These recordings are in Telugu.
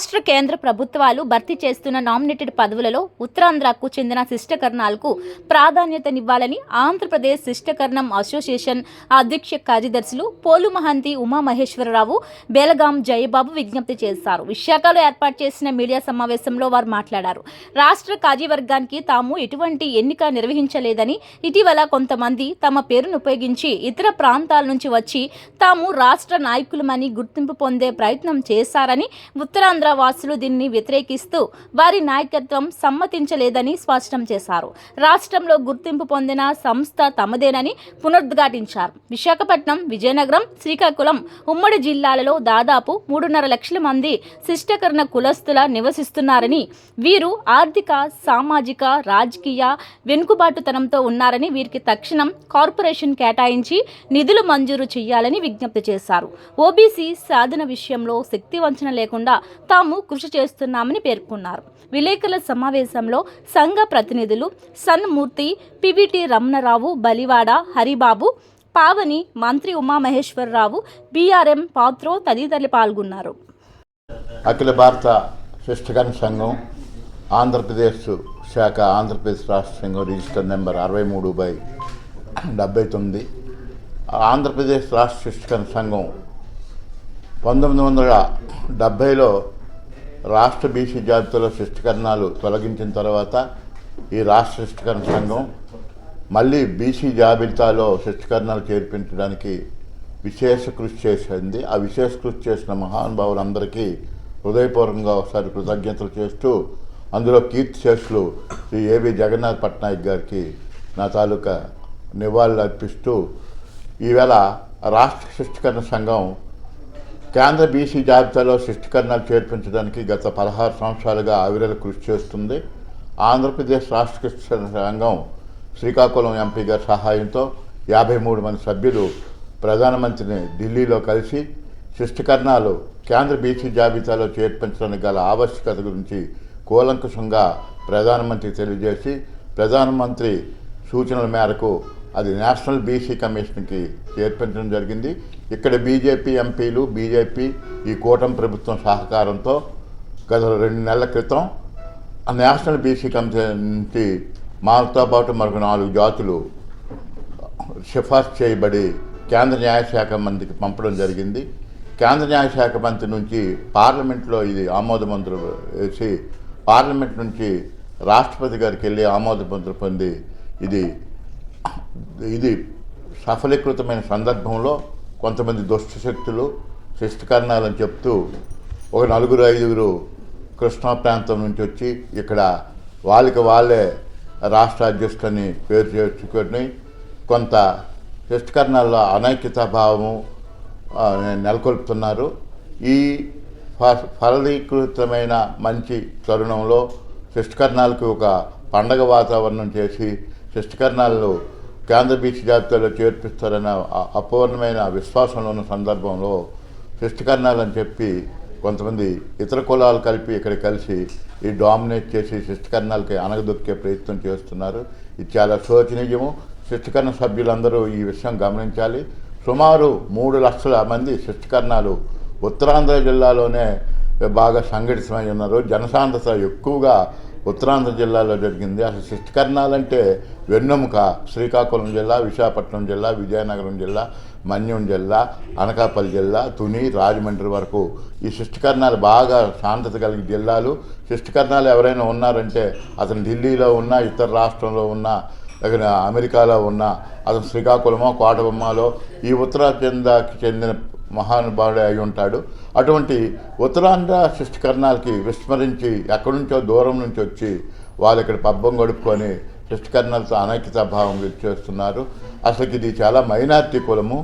రాష్ట్ర కేంద్ర ప్రభుత్వాలు భర్తీ చేస్తున్న నామినేటెడ్ పదవులలో ఉత్తరాంధ్రకు చెందిన శిష్టకర్ణాలకు ప్రాధాన్యతనివ్వాలని ఆంధ్రప్రదేశ్ శిష్టకర్ణం అసోసియేషన్ అధ్యక్ష కార్యదర్శులు పోలు మహంతి ఉమామహేశ్వరరావు బెలగాం జయబాబు విజ్ఞప్తి చేశారు. విశాఖలో ఏర్పాటు చేసిన మీడియా సమావేశంలో వారు మాట్లాడారు. రాష్ట్ర కార్యవర్గానికి తాము ఎటువంటి ఎన్నిక నిర్వహించలేదని ఇటీవల కొంతమంది తమ పేరును ఉపయోగించి ఇతర ప్రాంతాల నుంచి వచ్చి తాము రాష్ట్ర నాయకులమని గుర్తింపు పొందే ప్రయత్నం చేశారని ఉత్తరాంధ్ర వాసులు దీన్ని వ్యతిరేకిస్తూ వారి నాయకత్వం సమ్మతించలేదని స్పష్టం చేశారు. రాష్ట్రంలో గుర్తింపు పొందిన సంస్థ తమదేనని పునరుద్ఘాటించారు. విశాఖపట్నం విజయనగరం శ్రీకాకుళం ఉమ్మడి జిల్లాలలో దాదాపు మూడున్నర లక్షల మంది శిష్టకరణ కులస్తుల నివసిస్తున్నారని వీరు ఆర్థిక సామాజిక రాజకీయ వెనుకబాటుతనంతో ఉన్నారని వీరికి తక్షణం కార్పొరేషన్ కేటాయించి నిధులు మంజూరు చేయాలని విజ్ఞప్తి చేశారు. ఓబీసీ సాధన విషయంలో శక్తి వంచన లేకుండా తాము తాము కృషి చేస్తున్నామని పేర్కొన్నారు. విలేకరుల సమావేశంలో సంఘ ప్రతినిధులు సన్మూర్తి పివిటి రమణరావు బలివాడ హరిబాబు పావని మంత్రి ఉమామహేశ్వరరావు బీఆర్ఎం పాత్రో తదితరులు పాల్గొన్నారు. అఖిల భారత శిష్టగణ సంఘం ఆంధ్రప్రదేశ్ శాఖ ఆంధ్రప్రదేశ్ రాష్ట్ర సంఘం రిజిస్టర్ నెంబర్ అరవై మూడు బై డెబ్బై తొమ్మిది. ఆంధ్రప్రదేశ్ రాష్ట్ర శిష్టగణ సంఘం పంతొమ్మిది వందల డెబ్భైలో రాష్ట్ర బీసీ జాబితాలో శిష్టకరణాలు తొలగించిన తర్వాత ఈ రాష్ట్ర శిష్టకరణ సంఘం మళ్ళీ బీసీ జాబితాలో శిష్టకరణాలు చేర్పించడానికి విశేష కృషి చేసింది. ఆ విశేష కృషి చేసిన మహానుభావులందరికీ హృదయపూర్వకంగా ఒకసారి కృతజ్ఞతలు చేస్తూ అందులో కీర్తి శేషులు శ్రీ ఏబి జగన్నాథ్ పట్నాయక్ గారికి నా తాలూకా నివాళులు అర్పిస్తూ ఈవేళ రాష్ట్ర శిష్టకరణ సంఘం కేంద్ర బీసీ జాబితాలో శిష్టకరణాలు చేర్పించడానికి గత పదహారు సంవత్సరాలుగా ఆవిరలు కృషి చేస్తుంది. ఆంధ్రప్రదేశ్ రాష్ట్ర సంఘం శ్రీకాకుళం ఎంపీ గారి సహాయంతో యాభై మూడు మంది సభ్యులు ప్రధానమంత్రిని ఢిల్లీలో కలిసి శిష్టకరణాలు కేంద్ర బీసీ జాబితాలో చేర్పించడానికి గల ఆవశ్యకత గురించి కూలంకుషంగా ప్రధానమంత్రి తెలియజేసి ప్రధానమంత్రి సూచనల మేరకు అది నేషనల్ బీసీ కమిషన్కి చేర్పించడం జరిగింది. ఇక్కడ బీజేపీ ఎంపీలు బీజేపీ ఈ కూటమి ప్రభుత్వం సహకారంతో గత రెండు నెలల క్రితం ఆ నేషనల్ బీసీ కమిషన్ నుంచి మాతో పాటు మరొక నాలుగు జాతులు సిఫార్సు చేయబడి కేంద్ర న్యాయశాఖ మంత్రికి పంపడం జరిగింది. కేంద్ర న్యాయశాఖ మంత్రి నుంచి పార్లమెంట్లో ఇది ఆమోద మంత్రులు వేసి పార్లమెంట్ నుంచి రాష్ట్రపతి గారికి వెళ్ళి ఆమోద మంత్రులు పొంది ఇది ఇది సఫలీకృతమైన సందర్భంలో కొంతమంది దుష్ట శక్తులు శిష్టకరణాలని చెప్తూ ఒక నలుగురు ఐదుగురు కృష్ణా ప్రాంతం నుంచి వచ్చి ఇక్కడ వాళ్ళకి వాళ్ళే రాష్ట్ర అధ్యక్షులని పేరు చేసుకొని కొంత శిష్టకరణాల్లో అనైక్యతా భావము నెలకొల్పుతున్నారు. ఈ ఫ- ఫలదీకృతమైన మంచి తరుణంలో శిష్టకరణాలకు ఒక పండగ వాతావరణం చేసి శిష్టకరణాలను కేంద్ర బీచ్ జాబితాలో చేర్పిస్తారన్న అపూర్ణమైన విశ్వాసంలో ఉన్న సందర్భంలో శిష్టకరణాలని చెప్పి కొంతమంది ఇతర కులాలు కలిపి ఇక్కడ కలిసి ఈ డామినేట్ చేసి శిష్టకర్ణాలకి అనగదొక్కే ప్రయత్నం చేస్తున్నారు. ఇది చాలా శోచనీయము. శిష్టకర్ణ సభ్యులందరూ ఈ విషయం గమనించాలి. సుమారు మూడు లక్షల మంది శిష్టకర్ణాలు ఉత్తరాంధ్ర జిల్లాలోనే బాగా సంఘటితమై ఉన్నారు. జనసాంద్రత ఎక్కువగా ఉత్తరాంధ్ర జిల్లాలో జరిగింది. అసలు శిష్టకరణాలంటే వెన్నెముక శ్రీకాకుళం జిల్లా విశాఖపట్నం జిల్లా విజయనగరం జిల్లా మన్యం జిల్లా అనకాపల్లి జిల్లా తుని రాజమండ్రి వరకు. ఈ శిష్టకరణాలు బాగా శాంతత కలిగిన జిల్లాలు. శిష్టకరణాలు ఎవరైనా ఉన్నారంటే అతను ఢిల్లీలో ఉన్న ఇతర రాష్ట్రంలో ఉన్న లేకపోతే అమెరికాలో ఉన్న అతను శ్రీకాకుళమో కోటబొమ్మలో ఈ ఉత్తరాంధ్రకి చెందిన మహానుభావుడే అయి ఉంటాడు. అటువంటి ఉత్తరాంధ్ర శిష్టకరణాలకి విస్మరించి ఎక్కడి నుంచో దూరం నుంచి వచ్చి వాళ్ళు ఇక్కడ పబ్బం గడుపుకొని శిష్టకరణాలతో అనైక్యతా భావం చేస్తున్నారు అసలు ఇది చాలా మైనార్టీ కులము.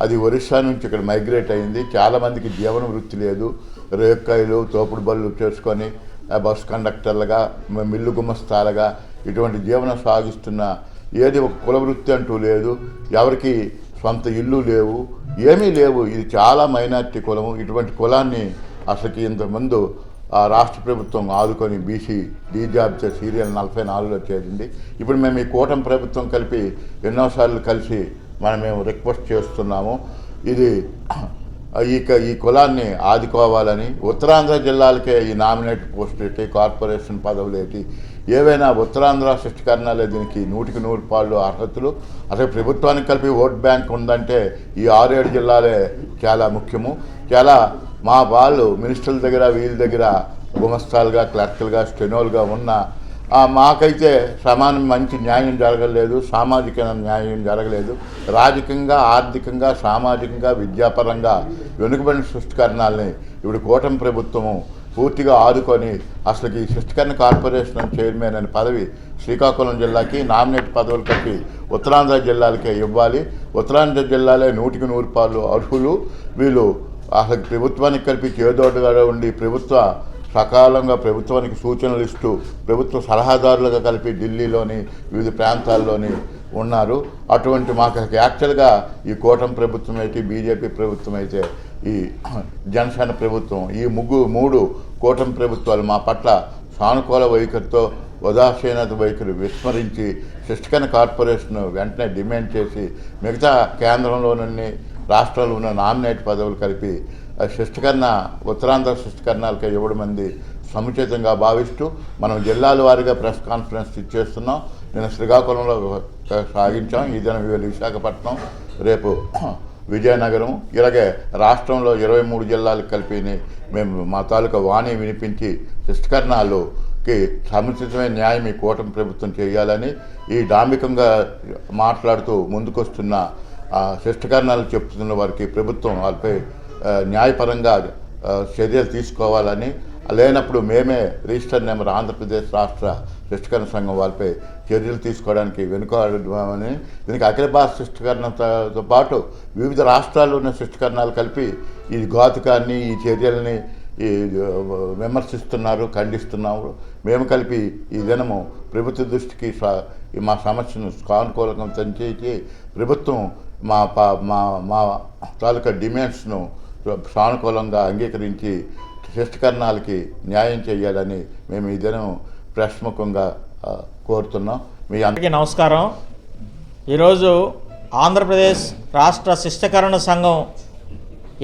అది ఒరిస్సా నుంచి ఇక్కడ మైగ్రేట్ అయింది. చాలామందికి జీవన వృత్తి లేదు. రేక్కాయలు తోపుడు బళ్ళు చేసుకొని బస్ కండక్టర్లుగా మిల్లు గుమస్తాలుగా ఇటువంటి జీవనం సాగిస్తున్న ఏది ఒక కుల వృత్తి అంటూ లేదు. ఎవరికి సొంత ఇల్లు లేవు. ఏమీ లేవు. ఇది చాలా మైనార్టీ కులము. ఇటువంటి కులాన్ని అసలుకి ఇంతకుముందు ఆ రాష్ట్ర ప్రభుత్వం ఆదుకొని బీసీ డీ సీరియల్ నలభై నాలుగులో చేరింది. ఇప్పుడు మేము ఈ కూటమి ప్రభుత్వం కలిపి ఎన్నోసార్లు కలిసి మనం మేము రిక్వెస్ట్ చేస్తున్నాము. ఇది ఈ క- ఈ కులాన్ని ఆదుకోవాలని ఉత్తరాంధ్ర జిల్లాలకే ఈ నామినేట్ పోస్టులు ఏంటి కార్పొరేషన్ పదవులు ఏంటి ఏవైనా ఉత్తరాంధ్ర సృష్టికరణాలే దీనికి నూటికి నూరు పాళ్ళు అర్హతలు. అసలు ప్రభుత్వానికి కలిపి ఓట్ బ్యాంక్ ఉందంటే ఈ ఆరేడు జిల్లాలే చాలా ముఖ్యము. చాలా మా వాళ్ళు మినిస్టర్ల దగ్గర వీళ్ళ దగ్గర గుమస్తాలుగా క్లర్కులుగా స్టెనోలుగా ఉన్న మాకైతే సమానం మంచి న్యాయం జరగలేదు సామాజిక న్యాయం జరగలేదు. రాజకీయంగా ఆర్థికంగా సామాజికంగా విద్యాపరంగా వెనుకబడిన సృష్టికరణాలని ఇప్పుడు కూటమి ప్రభుత్వము పూర్తిగా ఆదుకొని అసలుకి ఈ సృష్టికరణ కార్పొరేషన్ చైర్మన్ అనే పదవి శ్రీకాకుళం జిల్లాకి నామినేట్ పదవులు కట్టి ఉత్తరాంధ్ర జిల్లాలకే ఇవ్వాలి. ఉత్తరాంధ్ర జిల్లాలే నూటికి నూరు పాలు అర్హులు. వీళ్ళు అసలు ప్రభుత్వానికి కలిపి చేదోడుగా ఉండి ప్రభుత్వ సకాలంగా ప్రభుత్వానికి సూచనలు ఇస్తూ ప్రభుత్వ సలహాదారులుగా కలిపి ఢిల్లీలోని వివిధ ప్రాంతాల్లోని ఉన్నారు. అటువంటి మాకు యాక్చువల్గా ఈ కూటమి ప్రభుత్వం అయితే బీజేపీ ప్రభుత్వం అయితే ఈ జనసేన ప్రభుత్వం ఈ ముగ్గు మూడు కూటమి ప్రభుత్వాలు మా పట్ల సానుకూల వైఖరితో ఉదాసీనత వైఖరి విస్మరించి శిష్కన కార్పొరేషన్ వెంటనే డిమాండ్ చేసి మిగతా కేంద్రంలోనన్ని రాష్ట్రంలో ఉన్న నామినేట్ పదవులు కలిపి శిష్టకర్ణ ఉత్తరాంధ్ర సృష్టికరణాలకి ఇవ్వడం మంది సముచితంగా భావిస్తూ మనం జిల్లాల వారీగా ప్రెస్ కాన్ఫరెన్స్ ఇచ్చేస్తున్నాం. నేను శ్రీకాకుళంలో సాగించాం. ఈ దినం ఇవాళ విశాఖపట్నం రేపు విజయనగరం. ఇలాగే రాష్ట్రంలో ఇరవై మూడు జిల్లాలకు కలిపి మేము మా తాలూకా వాణి వినిపించి శిష్టకరణాలుకి సముచితమైన న్యాయం ఈ కూటమి ప్రభుత్వం చేయాలని ఈ డాంబికంగా మాట్లాడుతూ ముందుకొస్తున్న శిష్టకరణాలు చెప్తున్న వారికి ప్రభుత్వం వాళ్ళపై న్యాయపరంగా చర్యలు తీసుకోవాలని లేనప్పుడు మేమే రిజిస్టర్ నెంబర్ ఆంధ్రప్రదేశ్ రాష్ట్ర శిష్టకరణ సంఘం వాళ్ళపై చర్యలు తీసుకోవడానికి వెనుకాడమని దీనికి అఖిల భారత శిష్టకరణతో పాటు వివిధ రాష్ట్రాల్లో ఉన్న శిష్టకరణాలు కలిపి ఈ ఘాతుకాన్ని ఈ చర్యల్ని ఈ విమర్శిస్తున్నారు ఖండిస్తున్నారు. మేము కలిపి ఈ దినము ప్రభుత్వ దృష్టికి ఈ మా సమస్యను సానుకూలంగా తనిచేసి ప్రభుత్వం మా పా- మా మా తాలూకా డిమాండ్స్ను సానుకూలంగా అంగీకరించి శిష్టకరణాలకి న్యాయం చేయాలని మేము ఈ దినం ప్రశ్ముఖంగా కోరుతున్నాం. మీ అందరికీ అందరికీ నమస్కారం. ఈరోజు ఆంధ్రప్రదేశ్ రాష్ట్ర శిష్టకరణ సంఘం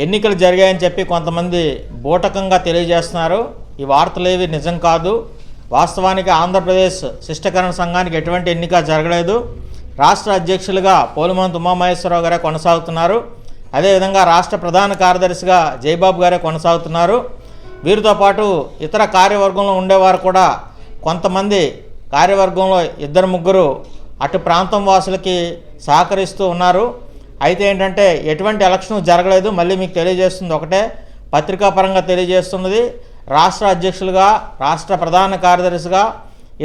ఎన్నికలు జరిగాయని చెప్పి కొంతమంది బూటకంగా తెలియజేస్తున్నారు. ఈ వార్తలేవి నిజం కాదు. వాస్తవానికి ఆంధ్రప్రదేశ్ శిష్టకరణ సంఘానికి ఎటువంటి ఎన్నిక జరగలేదు. రాష్ట్ర అధ్యక్షులుగా పోలుమంత్ ఉమామహేశ్వరరావు గారే కొనసాగుతున్నారు. అదేవిధంగా రాష్ట్ర ప్రధాన కార్యదర్శిగా జయబాబు గారే కొనసాగుతున్నారు. వీరితో పాటు ఇతర కార్యవర్గంలో ఉండేవారు కూడా కొంతమంది కార్యవర్గంలో ఇద్దరు ముగ్గురు అటు ప్రాంతం వాసులకి సహకరిస్తూ ఉన్నారు. అయితే ఏంటంటే ఎటువంటి ఎలక్షన్ జరగలేదు. మళ్ళీ మీకు తెలియజేస్తుంది ఒకటే పత్రికాపరంగా తెలియజేస్తున్నది. రాష్ట్ర అధ్యక్షులుగా రాష్ట్ర ప్రధాన కార్యదర్శిగా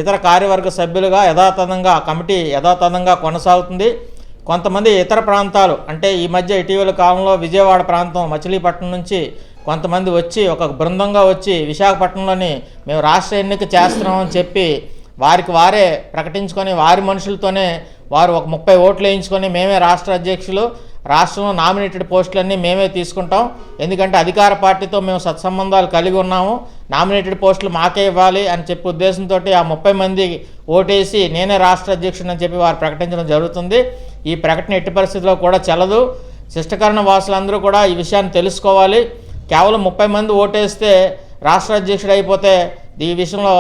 ఇతర కార్యవర్గ సభ్యులుగా యథాతథంగా కమిటీ యథాతథంగా కొనసాగుతుంది. కొంతమంది ఇతర ప్రాంతాలు అంటే ఈ మధ్య ఇటీవల కాలంలో విజయవాడ ప్రాంతం మచిలీపట్నం నుంచి కొంతమంది వచ్చి ఒక బృందంగా వచ్చి విశాఖపట్నంలోని మేము రాష్ట్ర ఎన్నిక చేస్తున్నామని చెప్పి వారికి వారే ప్రకటించుకొని వారి మనుషులతోనే వారు ఒక ముప్పై ఓట్లు వేయించుకొని మేమే రాష్ట్ర అధ్యక్షులు రాష్ట్రంలో నామినేటెడ్ పోస్టులన్నీ మేమే తీసుకుంటాం. ఎందుకంటే అధికార పార్టీతో మేము సత్సంబంధాలు కలిగి ఉన్నాము. నామినేటెడ్ పోస్టులు మాకే ఇవ్వాలి అని చెప్పి ఉద్దేశంతో ఆ ముప్పై మంది ఓటేసి నేనే రాష్ట్ర అధ్యక్షుడు అని చెప్పి వారు ప్రకటించడం జరుగుతుంది. ఈ ప్రకటన ఎట్టి పరిస్థితిలో కూడా చెల్లదు. శిష్టకరణ వాసులందరూ కూడా ఈ విషయాన్ని తెలుసుకోవాలి. కేవలం ముప్పై మంది ఓటేస్తే రాష్ట్ర అధ్యక్షుడు అయిపోతే ఈ విషయంలో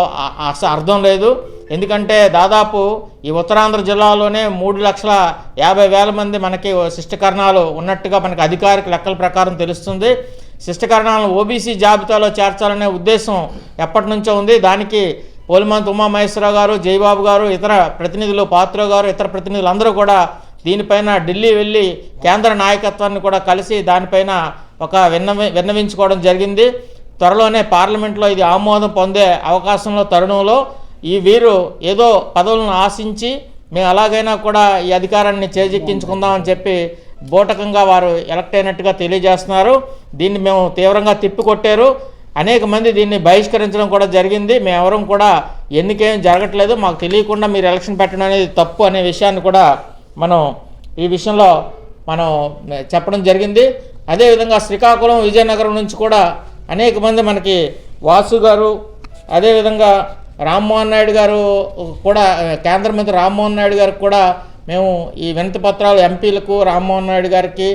అసలు అర్థం లేదు. ఎందుకంటే దాదాపు ఈ ఉత్తరాంధ్ర జిల్లాలోనే మూడు లక్షల యాభై వేల మంది మనకి శిష్టకరణాలు ఉన్నట్టుగా మనకి అధికారిక లెక్కల ప్రకారం తెలుస్తుంది. శిష్టకరణాలను ఓబీసీ జాబితాలో చేర్చాలనే ఉద్దేశం ఎప్పటి నుంచో ఉంది. దానికి పోలిమంత్ ఉమామహేశ్వరరావు గారు జయబాబు గారు ఇతర ప్రతినిధులు పాత్ర గారు ఇతర ప్రతినిధులు అందరూ కూడా దీనిపైన ఢిల్లీ వెళ్ళి కేంద్ర నాయకత్వాన్ని కూడా కలిసి దానిపైన ఒక విన్నవి విన్నవించుకోవడం జరిగింది. త్వరలోనే పార్లమెంట్లో ఇది ఆమోదం పొందే అవకాశంలో తరుణంలో ఈ వీరు ఏదో పదవులను ఆశించి మేము అలాగైనా కూడా ఈ అధికారాన్ని చేజెక్కించుకుందామని చెప్పి బూటకంగా వారు ఎలక్ట్ అయినట్టుగా తెలియజేస్తున్నారు. దీన్ని మేము తీవ్రంగా తిప్పికొట్టారు. అనేక మంది దీన్ని బహిష్కరించడం కూడా జరిగింది. మేమెవరం కూడా ఎన్నికేం జరగట్లేదు. మాకు తెలియకుండా మీరు ఎలక్షన్ పెట్టడం అనేది తప్పు అనే విషయాన్ని కూడా మనం ఈ విషయంలో మనం చెప్పడం జరిగింది. అదేవిధంగా శ్రీకాకుళం విజయనగరం నుంచి కూడా అనేక మంది మనకి వాసు గారు అదేవిధంగా రామ్మోహన్ నాయుడు గారు కూడా కేంద్ర మంత్రి రామ్మోహన్ నాయుడు గారికి కూడా మేము ఈ వినతి పత్రాలు ఎంపీలకు రామ్మోహన్ నాయుడు గారికి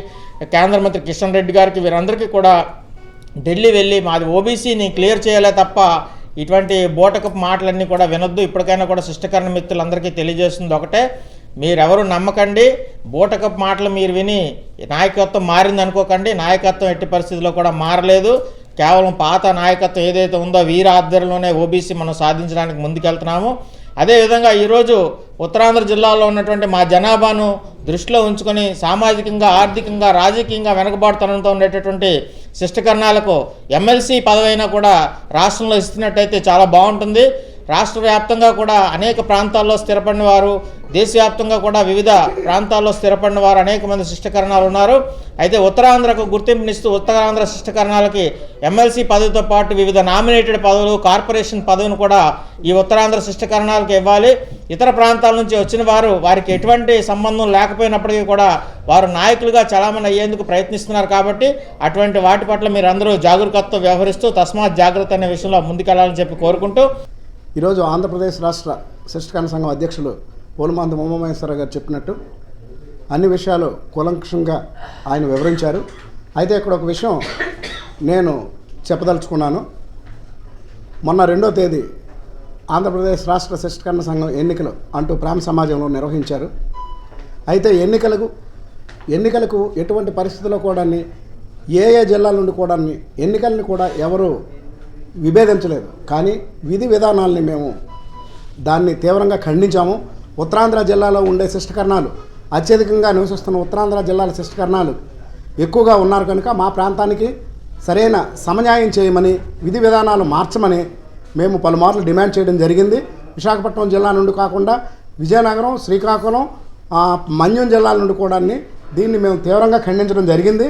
కేంద్ర మంత్రి కిషన్ రెడ్డి గారికి వీరందరికీ కూడా ఢిల్లీ వెళ్ళి మాది ఓబీసీని క్లియర్ చేయలే తప్ప ఇటువంటి బోటకపు మాటలన్నీ కూడా వినొద్దు. ఇప్పటికైనా కూడా శిష్టకరణ మిత్రులందరికీ తెలియజేస్తుంది ఒకటే. మీరెవరు నమ్మకండి బూటకపు మాటలు మీరు విని నాయకత్వం మారింది అనుకోకండి నాయకత్వం ఎట్టి పరిస్థితుల్లో కూడా మారలేదు. కేవలం పాత నాయకత్వం ఏదైతే ఉందో వీరి ఆధ్వర్యంలోనే ఓబీసీ మనం సాధించడానికి ముందుకెళ్తున్నాము. అదేవిధంగా ఈరోజు ఉత్తరాంధ్ర జిల్లాలో ఉన్నటువంటి మా జనాభాను దృష్టిలో ఉంచుకొని సామాజికంగా ఆర్థికంగా రాజకీయంగా వెనకబాటుతనంతో ఉండేటటువంటి శిష్టకరణాలకు ఎమ్మెల్సీ పదవైనా కూడా రాష్ట్రంలో ఇస్తున్నట్టయితే చాలా బాగుంటుంది. రాష్ట్ర వ్యాప్తంగా కూడా అనేక ప్రాంతాల్లో స్థిరపడిన వారు దేశవ్యాప్తంగా కూడా వివిధ ప్రాంతాల్లో స్థిరపడిన వారు అనేక మంది శిష్టకరణాలు ఉన్నారు. అయితే ఉత్తరాంధ్రకు గుర్తింపునిస్తూ ఉత్తరాంధ్ర శిష్టకరణాలకి ఎమ్మెల్సీ పదవితో పాటు వివిధ నామినేటెడ్ పదవులు కార్పొరేషన్ పదవిని కూడా ఈ ఉత్తరాంధ్ర శిష్టకరణాలకు ఇవ్వాలి. ఇతర ప్రాంతాల నుంచి వచ్చిన వారు వారికి ఎటువంటి సంబంధం లేకపోయినప్పటికీ కూడా వారు నాయకులుగా చలామణి అయ్యేందుకు ప్రయత్నిస్తున్నారు కాబట్టి అటువంటి వాటి పట్ల మీరందరూ అందరూ జాగరూకతతో వ్యవహరిస్తూ తస్మాత్ జాగ్రత్త అనే విషయంలో ముందుకెళ్ళాలని చెప్పి కోరుకుంటూ ఈరోజు ఆంధ్రప్రదేశ్ రాష్ట్ర శిష్టకరణ సంఘం అధ్యక్షులు పోలమాంది ఉమామహేశ్వర గారు చెప్పినట్టు అన్ని విషయాలు కూలంకషంగా ఆయన వివరించారు. అయితే ఇక్కడ ఒక విషయం నేను చెప్పదలుచుకున్నాను. మొన్న రెండో తేదీ ఆంధ్రప్రదేశ్ రాష్ట్ర శిష్టకరణ సంఘం ఎన్నికలు అంటూ ప్రేమ సమాజంలో నిర్వహించారు. అయితే ఎన్నికలకు ఎన్నికలకు ఎటువంటి పరిస్థితుల్లో కూడా ఏ ఏ జిల్లాల నుండి కూడా ఎన్నికల్ని కూడా ఎవరు విభేదించలేదు. కానీ విధి విధానాల్ని మేము దాన్ని తీవ్రంగా ఖండించాము. ఉత్తరాంధ్ర జిల్లాలో ఉండే శిష్టకరణాలు అత్యధికంగా నివసిస్తున్న ఉత్తరాంధ్ర జిల్లాల శిష్టకరణాలు ఎక్కువగా ఉన్నారు కనుక మా ప్రాంతానికి సరైన సమన్యాయం చేయమని విధి విధానాలు మార్చమని మేము పలుమార్లు డిమాండ్ చేయడం జరిగింది. విశాఖపట్నం జిల్లా నుండి కాకుండా విజయనగరం శ్రీకాకుళం మన్యం జిల్లాల నుండి కూడా దీన్ని మేము తీవ్రంగా ఖండించడం జరిగింది.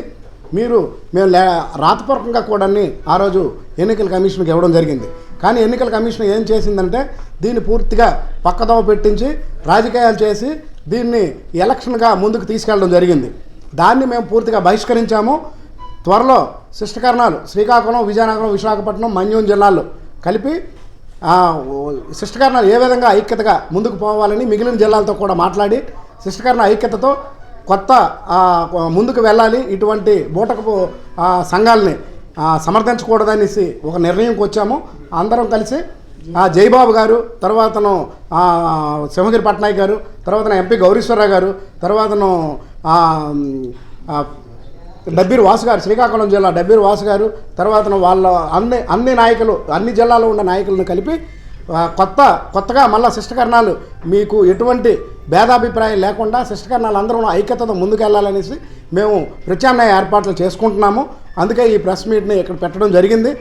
మీరు మేము లే రాతపూర్వకంగా కూడా ఆ రోజు ఎన్నికల కమిషన్కి ఇవ్వడం జరిగింది. కానీ ఎన్నికల కమిషన్ ఏం చేసిందంటే దీన్ని పూర్తిగా పక్కదోవ పెట్టించి రాజకీయాలు చేసి దీన్ని ఎలక్షన్గా ముందుకు తీసుకెళ్ళడం జరిగింది. దాన్ని మేము పూర్తిగా బహిష్కరించాము. త్వరలో శిష్టకరణాలు శ్రీకాకుళం విజయనగరం విశాఖపట్నం మన్యం జిల్లాల్లో కలిపి శిష్టకరణాలు ఏ విధంగా ఐక్యతగా ముందుకు పోవాలని మిగిలిన జిల్లాలతో కూడా మాట్లాడి శిష్టకరణ ఐక్యతతో కొత్త ముందుకు వెళ్ళాలి. ఇటువంటి బూటకపు సంఘాలని సమర్థించకూడదనేసి ఒక నిర్ణయంకి వచ్చాము. అందరం కలిసి ఆ, జయబాబు గారు తర్వాతను ఆ, సింహగిరి పట్నాయక్ గారు తర్వాత ఎంపీ గౌరీశ్వరరావు గారు తర్వాతను డబ్బీర్ వాసు గారు శ్రీకాకుళం జిల్లా డబ్బీర్ వాసు గారు తర్వాత వాళ్ళ అన్ని అన్ని నాయకులు అన్ని జిల్లాలో ఉన్న నాయకులను కలిపి కొత్త కొత్తగా మళ్ళా శిష్టకరణాలు మీకు ఎటువంటి భేదాభిప్రాయం లేకుండా శిష్టకరణాలు అందరూ ఐక్యతతో ముందుకెళ్ళాలనేసి మేము ప్రత్యామ్నాయ ఏర్పాట్లు చేసుకుంటున్నాము. అందుకే ఈ ప్రెస్ మీట్ని ఇక్కడ పెట్టడం జరిగింది.